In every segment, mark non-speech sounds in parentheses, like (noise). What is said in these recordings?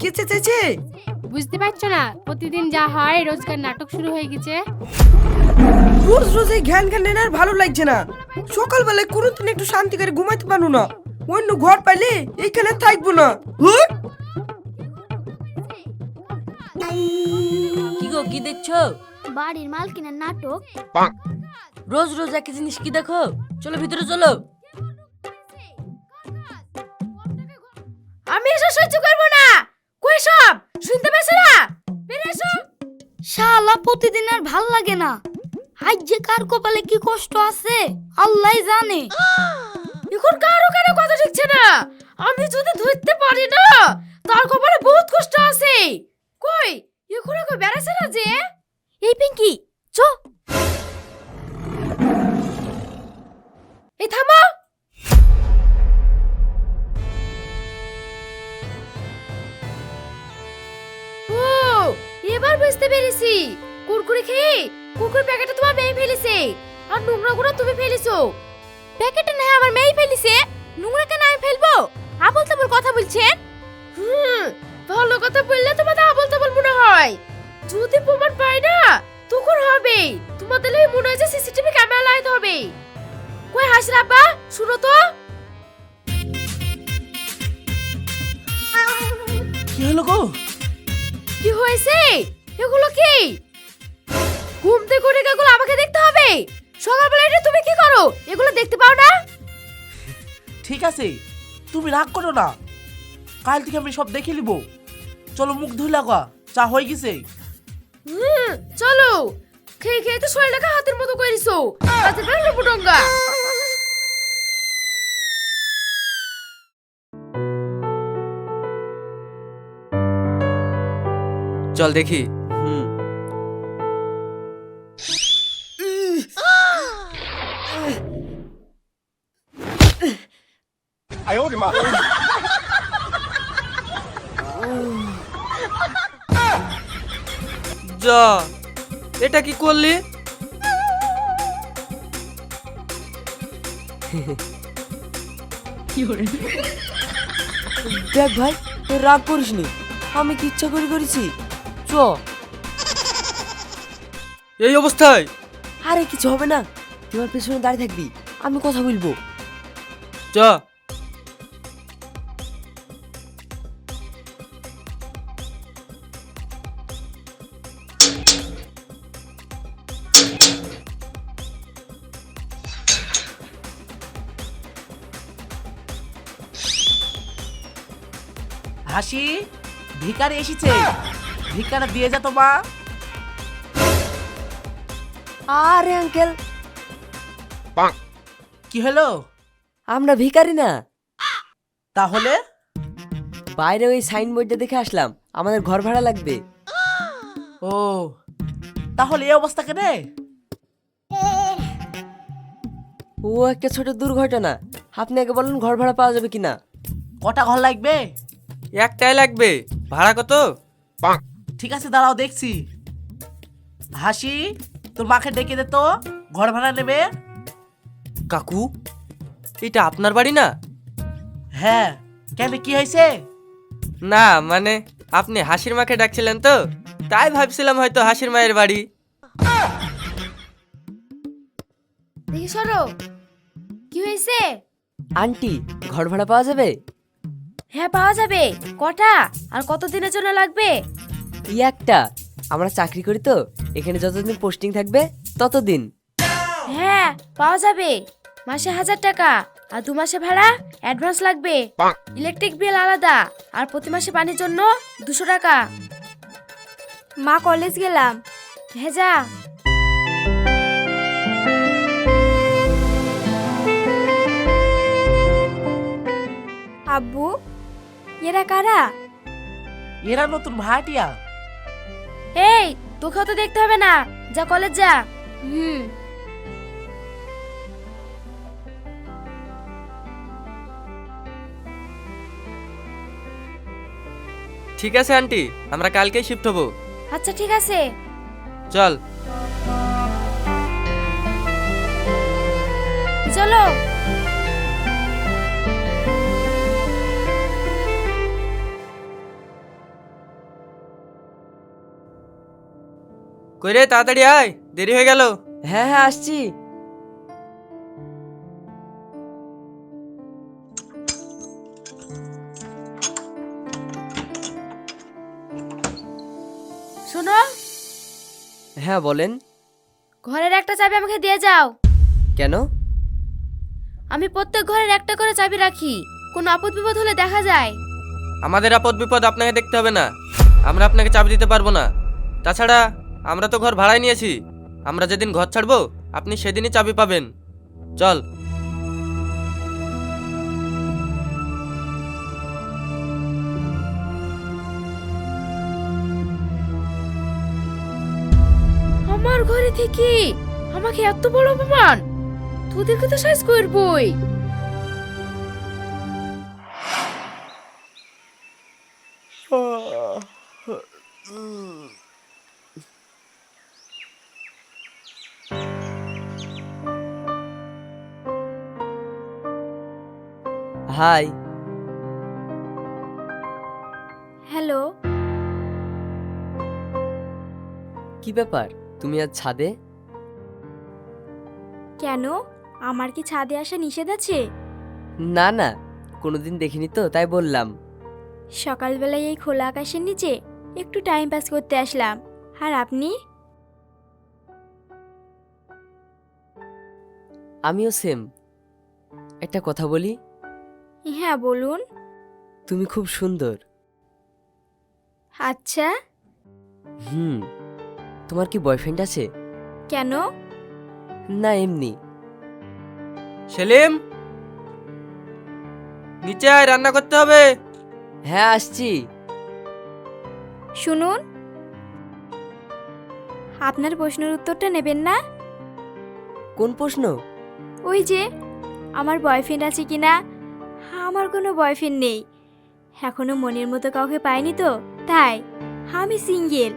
কে চেঁচেছে? বুঝতে পারছ না প্রতিদিন যা হয় রোজকার নাটক শুরু হয়ে গেছে। রোজ রোজ এই ঘ্যান ঘ্যান আর ভালো লাগছে না। সকালবেলায় কোনো দিন একটু শান্তি করে ঘুমাইতে পারো না। অন্য ঘর পাইলে এইখানে থাকব না। কি গো কি দেখছ? বাড়ির মালকিনের নাটক। রোজ রোজ একই জিনিস কি দেখো? চলো ভিতরে চলো। আমি এসব সহ্য করব না। শুনতে পাচ্ছ না? বেরিয়ে এসো। শালা, প্রতিদিন আর ভালো লাগে না। আজ যে কার কপালে কি কষ্ট আছে আল্লাহ জানে। এখন কারও কেন কথা ঠিকছে না। আমি যদি ধরতে পারি না, তার কপালে বহুত কষ্ট আছে। কই, এখন কই বেড়াছে না যে? এই পিঙ্কি, চ। এই, থামো। এবার বুঝতে পেরেছি। কুরকুরে খেয়ে কুরকুরে প্যাকেটে তোমার মেয়ে ফেলেছে। আর নোংরাগুলো তুমি ফেলেছো। প্যাকেটে না আমার মেয়ে ফেলিছে। নোংরা কেন আমি ফেলব? আবল তাবল কথা বলছেন? হুম, ভালো কথা বললে তোমাদের আবল তাবল মনে হয়। যদি প্রমাণ পাই না, তখন হবে। তোমাদের লাগে মনে হয় যে সিসিটিভি ক্যামেরা লাগাতে হবে। কই হাসির আব্বা, শুনো তো। কি হলো গো? কি হয়েছে? এগুলো কি? ঘুম থেকে উঠে এগুলো আমাকে দেখতে হবে? সকালবেলা এটা তুমি কি করো? এগুলো দেখতে পাও না? ঠিক আছে তুমি রাগ করো না। কাল থেকে আমি সব দেখে নিব। চলো মুখ ধুই লাগা চা হয়ে গেছে। হুম চলো। খেয়ে খেয়ে তো শরীরটাকে হাতের মতো করেছ তাতে বেরোলো বুটঙ্গা চল দেখি। হুম যা এটা কি করলি? দেখ ভাই তোর রাগ করিস নি আমি কি ইচ্ছা করে করেছি? চ এই অবস্থায়? আরে কিছু হবে না। তোমার পেছনে দাঁড়িয়ে থাকবি। আমি কথা বলব। চ হাসি ভিকারে এসেছে। ভিকারা দিয়ে যা তো মা। আরে আঙ্কেল। কি হলো? আমরা ভিখারি না। তাহলে? বাইরে ওই সাইনবোর্ডটা দেখে আসলাম। আমাদের ঘর ভাড়া লাগবে। ও তাহলে এই অবস্থা কেনে? ও একটা ছোট দুর্ঘটনা। আপনি আগে বলুন ঘর ভাড়া পাওয়া যাবে কিনা? কটা ঘর লাগবে? একটাই লাগবে। ভাড়া কত? ঠিক আছে দাঁড়াও দেখছি। হাসি তোর মাকে ডেকে দে তো ঘর ভাড়া নেবে। কাকু এটা আপনার বাড়ি না? হ্যাঁ কেন কি হয়েছে? না মানে আপনি হাসির মাকে ডাকছিলেন তো তাই ভাবছিলাম হয়তো হাসির মায়ের বাড়ি। দেখি সরো কি হয়েছে? আন্টি ঘর ভাড়া পাওয়া যাবে? হ্যাঁ পাওয়া যাবে কটা? আর কত দিনের জন্য লাগবে? ই একটা। আমরা চাকরি করি তো এখানে যতদিন পোস্টিং থাকবে ততদিন। হ্যাঁ পাওয়া যাবে। মাসে হাজার টাকা আর দু মাসে ভাড়া অ্যাডভান্স লাগবে। ইলেকট্রিক বিল আলাদা আর প্রতি মাসে পানির জন্য দুশো টাকা। মা কলেজ গেলাম। হ্যাঁ যা। আব্বু এরা কারা? এরা নতুন ভাড়াটিয়া এই তোকে তো দেখতে হবে না। যা কলেজ যা। হুম। ঠিক আছে আন্টি। আমরা কালকেই শিফট হব। আচ্ছা ঠিক আছে। চল। চলো। কই রে তাড়াতাড়ি আয় দেরি হয়ে গেল। হ্যাঁ হ্যাঁ আসছি। শোনো। হ্যাঁ বলেন। ঘরের একটা চাবি আমাকে দিয়ে যাও। কেন? আমি প্রত্যেক ঘরের একটা করে চাবি রাখি। কোনো আপদ বিপদ হলে দেখা যায়। আমাদের আপদ বিপদ আপনাকে দেখতে হবে না। আমরা আপনাকে চাবি দিতে পারব না। তাছাড়া আমরা তো ঘর ভাড়ায় নিয়েছি। আমরা যেদিন ঘর ছাড়বো আপনি সেদিনই চাবি পাবেন। চল। আমার ঘরে থেকে আমাকে এত বড় অপমান? তোদেরকে তো সাইজ করবই। Hi hello. কি ব্যাপার? তুমি আজ ছাদে? কেন? আমার কি ছাদে আসা নিষেধ আছে? না না কোনোদিন দেখিনি তো তাই বললাম। সকালবেলায় এই খোলা আকাশের নিচে একটু টাইম পাস করতে আসলাম। আর আপনি? আমিও সেম একটা কথা বলি। হ্যাঁ বলুন। তুমি খুব সুন্দর। আচ্ছা। হুম তোমার কি বয়ফ্রেন্ড আছে? কেন? না এমনি। সেলিম! নিচে আয় রান্না করতে হবে। হ্যাঁ আসছি। শুনুন। আপনার প্রশ্নের উত্তরটা নেবেন না? কোন প্রশ্ন? ওই যে আমার বয়ফ্রেন্ড আছে কি না আমার কোনো বয়ফ্রেন্ড নেই। এখনও মনের মতো কাউকে পাইনি তো তাই আমি সিঙ্গেল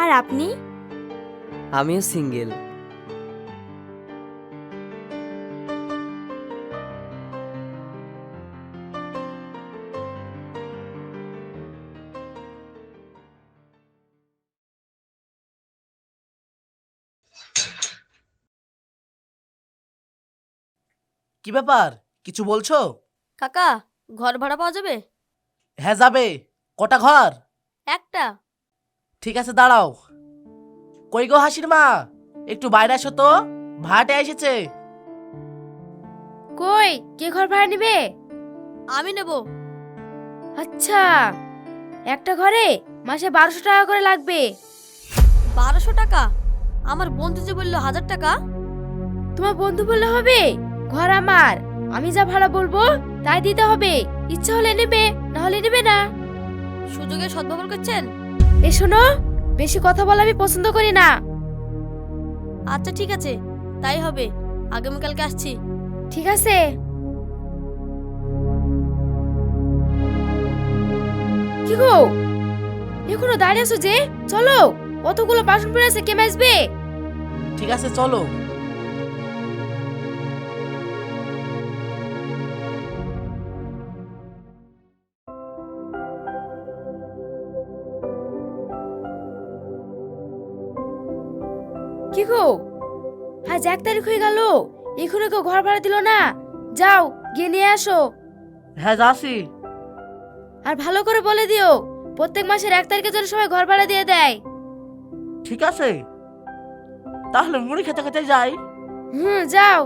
আর আপনি? আমিও সিঙ্গেল কি ব্যাপার? কিছু বলছো? কাকা ঘর ভাড়া পাওয়া যাবে? হ্যাঁ যাবে। কটা ঘর? একটা। ঠিক আছে দাঁড়াও। কই গো হাসির মা? একটু বাইরে আসো তো। ভাড়াটে এসেছে। কই? কে ঘর ভাড়া নেবে? আমি নেব। আচ্ছা। একটা ঘরে মাসে বারোশো টাকা করে লাগবে। বারোশো টাকা? আমার বন্ধু যে বলল হাজার টাকা? তোমার বন্ধু বললে হবে? ঘর আমার। আমি যা ভাড়া বলব তাই দিতে হবে। ইচ্ছা হলে নেবে না হলে নেবে না। সুযোগে সদ্ব্যবহার করছেন? এ শোনো বেশি কথা বলা আমি পছন্দ করি না। আচ্ছা ঠিক আছে। তাই হবে। আগামীকালকে আসছি। ঠিক আছে। কি গো? এখনও দাঁড়িয়ে আছো যে? চলো কতগুলো বাসন পড়ে আছে কে আসবে ঠিক আছে চলো। আজ এক তারিখ হয়ে গেল। এখনও কেউ ঘর ভাড়া দিল না। যাও গিয়ে নিয়ে আসো। হ্যাঁ যাচ্ছি। আর ভালো করে বলে দিও প্রত্যেক মাসের এক তারিখে যেন সবাই ঘর ভাড়া দিয়ে দেয়। ঠিক আছে। তাহলে মুড়ি খেতে খেতে যাই। হুম যাও।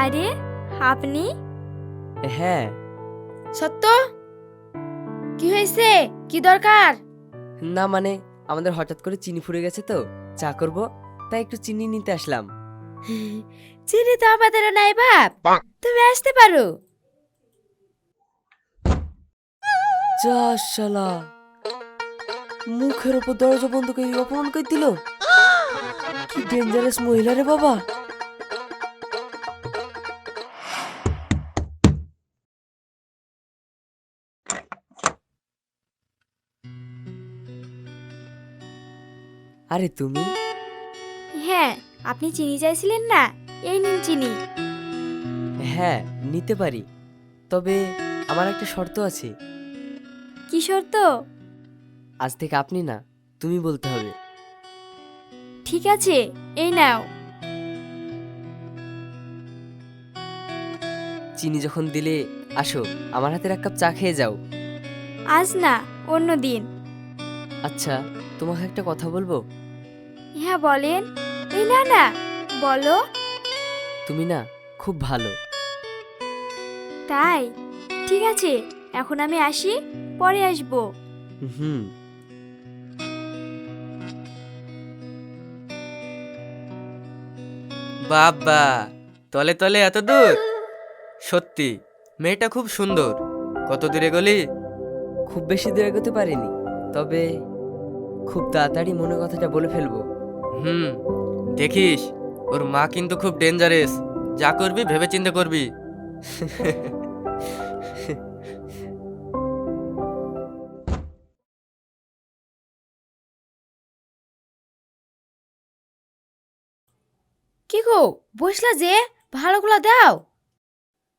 আরে আপনি? হ্যাঁ। সত্য? কি হয়েছে? কি দরকার? না মানে আমাদের হঠাৎ করে চিনি ফুরে গেছে তো চা করব তাই একটু চিনি নিতে আসলাম। (laughs) চিনি তো আমাদেরও নাই বাপ। তুমি আসতে পারো। যা শালা মুখের উপর দরজা বন্ধ করে অপমান করে দিল। (gasps) কি ডেঞ্জারাস মহিলা রে বাবা। আরে তুমি? হ্যাঁ আপনি চিনি চাইছিলেন না? এই নিন চিনি। হ্যাঁ নিতে পারি। তবে আমার একটা শর্ত আছে। কি শর্ত? আজ থেকে আপনি না তুমি বলতে হবে। ঠিক আছে এই নাও। চিনি যখন দিলে আসো আমার হাতের এক কাপ চা খেয়ে যাও। আজ না অন্য দিন। আচ্ছা। তোমাকে একটা কথা বলব? হ্যাঁ বলেন। এই না না বলো। তুমি না খুব ভালো। তাই? ঠিক আছে এখন আমি আসি পরে আসব। হুম। বাবা তলে তলে এত দূর? সত্যি মেয়েটা খুব সুন্দর। কত দূরে গলি খুব বেশি দূরে এগোতে পারিনি তবে খুব তাড়াতাড়ি মনে কথাটা বলে ফেলব। হুম দেখিস ওর মা কিন্তু খুব ডেঞ্জারেস যা করবি ভেবে চিন্তা করবি। কি গো বসলা যে ভালোগুলো দাও।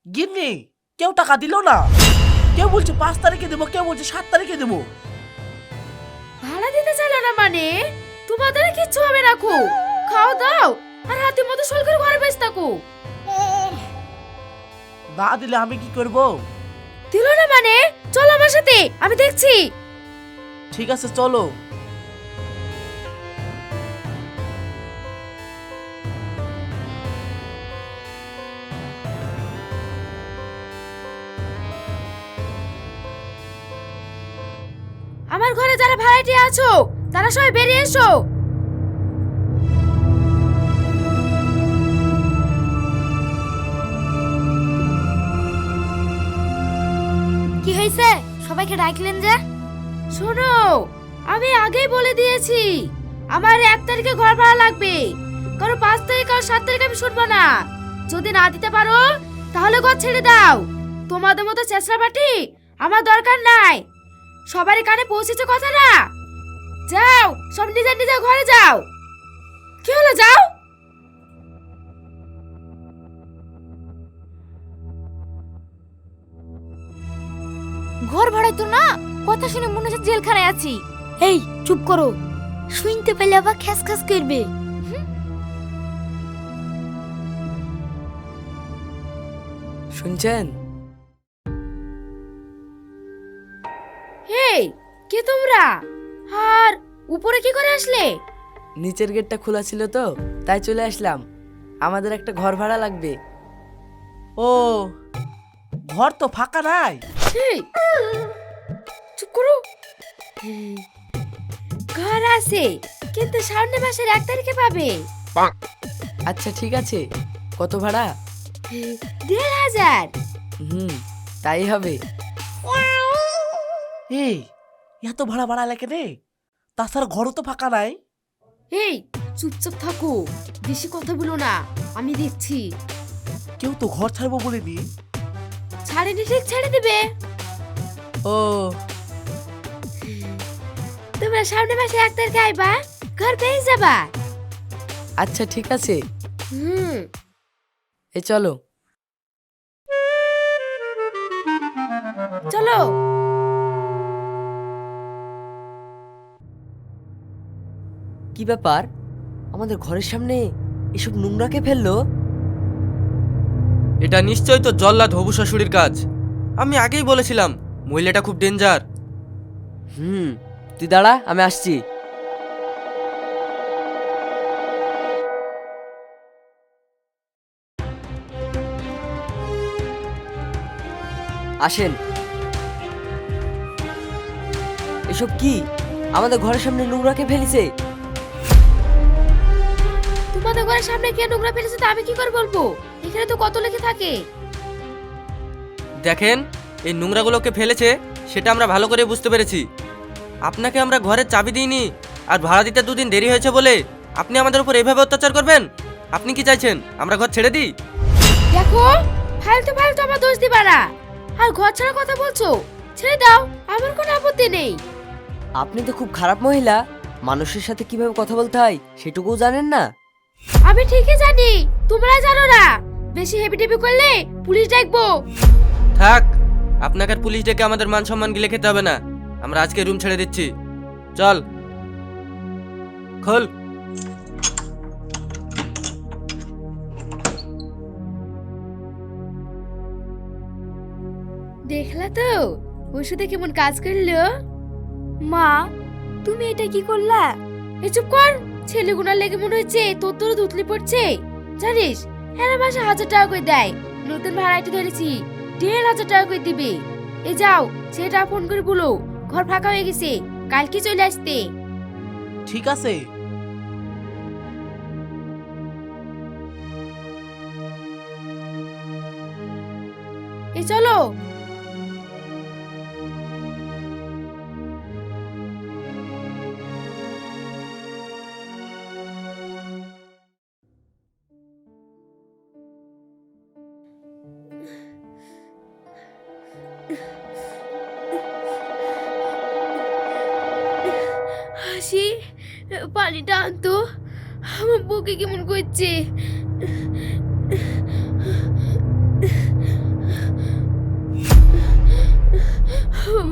গিন্নি কেউ টাকা দিল না। কেউ বলছে পাঁচ তারিখে দেবো কেউ বলছে সাত তারিখে দেবো। চাইলো না মানে? তোমাদের কিচ্ছু হবে রাখো খাও দাও আর হাতে মতো সল করে ঘরে বেশ থাকো। না দিলে আমি কি করব? দিল না মানে? চলো আমার সাথে আমি দেখছি। ঠিক আছে চলো। আমার ঘরে যারা ভাড়াটি আছো, তারা সবাই বেরিয়ে এসো। কি হয়েছে? সবাইকে ডাকলেন যে? শোনো, আমি আগেই বলে দিয়েছি, আমার এক তারিখে ঘর ভাড়া লাগবে। কারও পাঁচ তারিখ আর সাত তারিখ আমি শুনব না। যদি না দিতে পারো, তাহলে ঘর ছেড়ে দাও। তোমাদের মতো চেঁচড়া পাটি আমার দরকার নাই। সবারই কানে পৌঁছেছে কথাটা। যাও, সব নিজের নিজের ঘরে যাও। কি হলো, যাও? ঘর ভাড়াই তো না, কথা শুনে মনে হচ্ছে জেলখানায় আছি। এই, চুপ করো। শুনতে পেলে আবার খ্যাস খ্যাস করবে শুনছেন? কে তোমরা? আর উপরে কি করে আসলে? নিচের গেটটা খোলা ছিল তো তাই চলে আসলাম। আমাদের একটা ঘর ভাড়া লাগবে। ও ঘর তো ফাঁকা নাই। এই, চুপ করো। ঘর আছে কিন্তু সামনে মাসের এক তারিখে পাবে। আচ্ছা ঠিক আছে। কত ভাড়া? দেড় হাজার। হুম তাই হবে। এই এত ভাড়া ভাড়া লাগে রে। তাছাড়া ঘরও তো ফাঁকা নাই। এই চুপচাপ থাকো। বেশি কথা বলো না আমি দেখছি। কেউ তো ঘর ছাড়বো বলেনি। ছাড়েনি ঠিক ছেড়ে দিবে। ও। তোমরা সামনে মাসে এক তারিখে আইবা ঘর পেয়ে যাবা। আচ্ছা ঠিক আছে। হুম। এ চলো। চলো। কি ব্যাপার? আমাদের ঘরের সামনে এসব নোংরাকে ফেলল? এটা নিশ্চয়ই তো জল্লাদ হবু শাশুড়ির কাজ। আমি আগেই বলেছিলাম মহিলাটা খুব ডেঞ্জার। হুম তুই দাঁড়া আমি আসছি। আসেন। এসব কি? আমাদের ঘরের সামনে নোংরাকে ফেলেছে? ঘরের সামনে কে নোংরা ফেলেছে তা আমি কি করে বলব? এখানে তো কত লেখে থাকে। দেখেন এই নোংরাগুলোকে ফেলেছে সেটা আমরা ভালো করে বুঝতে পেরেছি। আপনাকে আমরা ঘরের চাবি দিইনি আর ভাড়া দিতে দুদিন দেরি হয়েছে বলে আপনি আমাদের উপর এভাবে অত্যাচার করবেন? আপনি কি চাইছেন আমরা ঘর ছেড়ে দিই? দেখো ফালতু ফালতু আমার দোষ দিবা না। আর ঘর ছাড়া কথা বলছো? ছেড়ে দাও আমার কোনো আপত্তি নেই। আপনি তো খুব খারাপ মহিলা মানুষের সাথে কীভাবে কথা বলতে হয় সেটুকুও জানেন না। আমি ঠিকই জানি তোমরা জানো না। বেশি হেভি টেপি করলে পুলিশ ডাকবো থাক আপনাকে আর পুলিশ ডেকে আমাদের মান সম্মান গিলে খেতে হবে না। আমরা আজকে রুম ছেড়ে দিচ্ছি। চল। খোল। দেখলা তো ওষুধে কেমন কাজ করল? মা তুমি এটা কি করলা? এ চুপ কর। ছেলেগুনার লেগে মনে হচ্ছে তোর তোর দুতলি পড়ছে। জানিস হ্যাঁ মাসে হাজার টাকা করে দেয়। নতুন ভাড়াটি ধরেছি দেড় হাজার টাকা করে দিবে। এ যাও সেটা ফোন করে বলো ঘর ফাঁকা হয়ে গেছে কালকে চলে আসতে। ঠিক আছে। এ চলো পানিটা আনতো আমার বুকে কেমন করছে?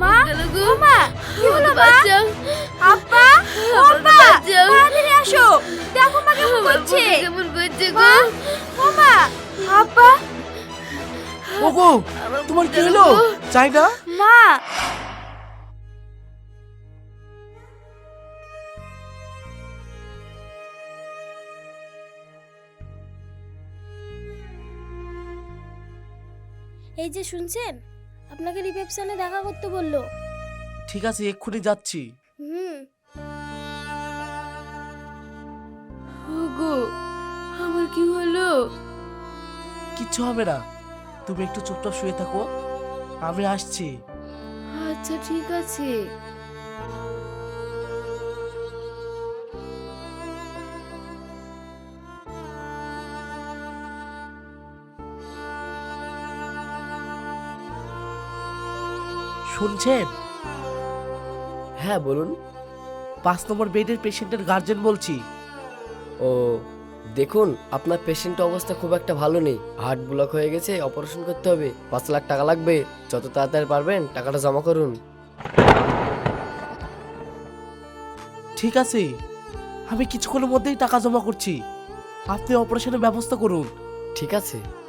মা মা কি হলো মা? আব্বা তাড়াতাড়ি আসো। দেখো মা কেমন করছে। কেমন করছে গো? মা আব্বা। ওগো তোমার কি হলো? চাই না মা এই যে শুনছেন? আপনাকে রিসেপশনে দেখা করতে বলল। ঠিক আছে এক্ষুনি যাচ্ছি। হুম। গো আমার কি হলো? কিচ্ছু হবে না। তুমি একটু চুপচাপ শুয়ে থাকো। আমি আসছি। আচ্ছা ঠিক আছে। শুনছেন? হ্যাঁ বলুন। পাঁচ নম্বর বেডের পেশেন্টের গার্জেন বলছি। ও দেখুন আপনার পেশেন্টের অবস্থা খুব একটা ভালো নেই। হার্ট ব্লক হয়ে গেছে অপারেশন করতে হবে। পাঁচ লাখ টাকা লাগবে। যত তাড়াতাড়ি পারবেন টাকাটা জমা করুন। ঠিক আছে। আমি কিছুক্ষণের মধ্যেই টাকা জমা করছি। আপনি অপারেশনের ব্যবস্থা করুন। ঠিক আছে।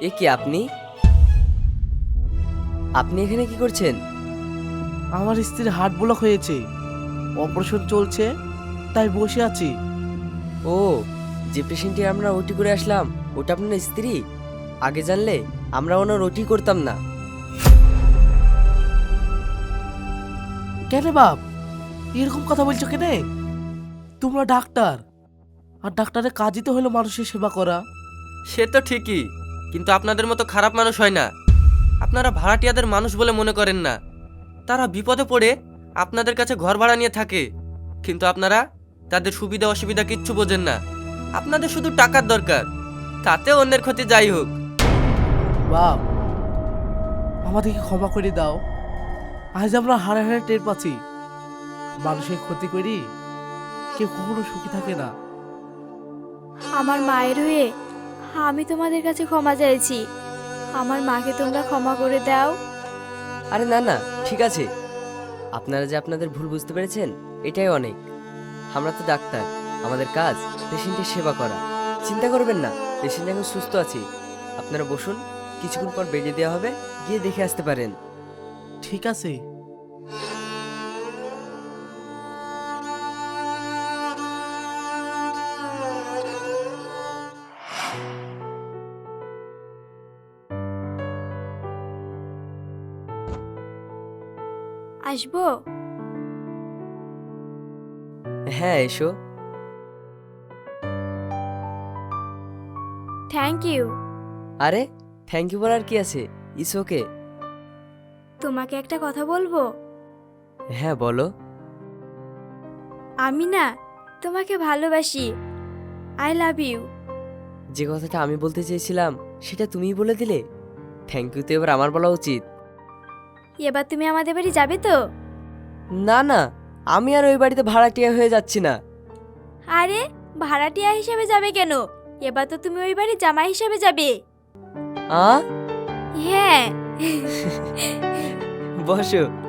এ কি আপনি? আপনি এখানে কি করছেন? আমার স্ত্রীর হার্ট ব্লক হয়েছে। অপারেশন চলছে তাই বসে আছি। ও যে পেশেন্টটি আমরা ওটি করে আসলাম ওটা আপনার স্ত্রী? আগে জানলে আমরা ওনার ওটি করতাম না। কেন বাপ? এরকম কথা বলছো কেন? তোমরা ডাক্তার। আর ডাক্তারের কাজই তো হলো মানুষের সেবা করা। সে তো ঠিকই। কিন্তু আপনাদের মতো খারাপ মানুষ হয় না। আপনারা ভাড়াটিয়াদের মানুষ বলে মনে করেন না। তারা বিপদে পড়ে আপনাদের কাছে ঘর ভাড়া নিয়ে থাকে। কিন্তু আপনারা তাদের সুবিধা অসুবিধা কিচ্ছু বোঝেন না। আপনাদের শুধু টাকার দরকার। তাতে অন্যের ক্ষতি যাই হোক। বাপ আমাদেরকে ক্ষমা করে দাও। আজ আমরা হারে হারে টের পাচ্ছি। মানুষের ক্ষতি করি কেউ কখনো সুখী থাকে না। আমার মায়ের হয়ে আমি তোমাদের কাছে ক্ষমা চাইছি। আমার মাকে তোমরা ক্ষমা করে দাও। আরে না না ঠিক আছে। আপনারা যে আপনাদের ভুল বুঝতে পেরেছেন এটাই অনেক। আমরা তো ডাক্তার আমাদের কাজ পেশেন্টের সেবা করা। চিন্তা করবেন না পেশেন্ট এখন সুস্থ আছে। আপনারা বসুন কিছুক্ষণ পর বেরিয়ে দেওয়া হবে গিয়ে দেখে আসতে পারেন। ঠিক আছে। আসব? হ্যাঁ এসো। থ্যাংক ইউ আরে থ্যাংক ইউ বলার কি আছে? ইস ওকে তোমাকে একটা কথা বলব? হ্যাঁ বলো। আমি না তোমাকে ভালোবাসি। আই লাভ ইউ যে কথাটা আমি বলতে চেয়েছিলাম সেটা তুমিই বলে দিলে? থ্যাংক ইউ তো এবার আমার বলা উচিত। এবার তুমি আমাদের বাড়ি যাবে তো? না না আমি আর ওই বাড়িতে ভাড়াটিয়া হয়ে যাচ্ছি না। আরে ভাড়াটিয়া হিসেবে যাবে কেন? এবার তো তুমি ওই বাড়ি জামা হিসেবে যাবে। আ? হ্যাঁ। বসো।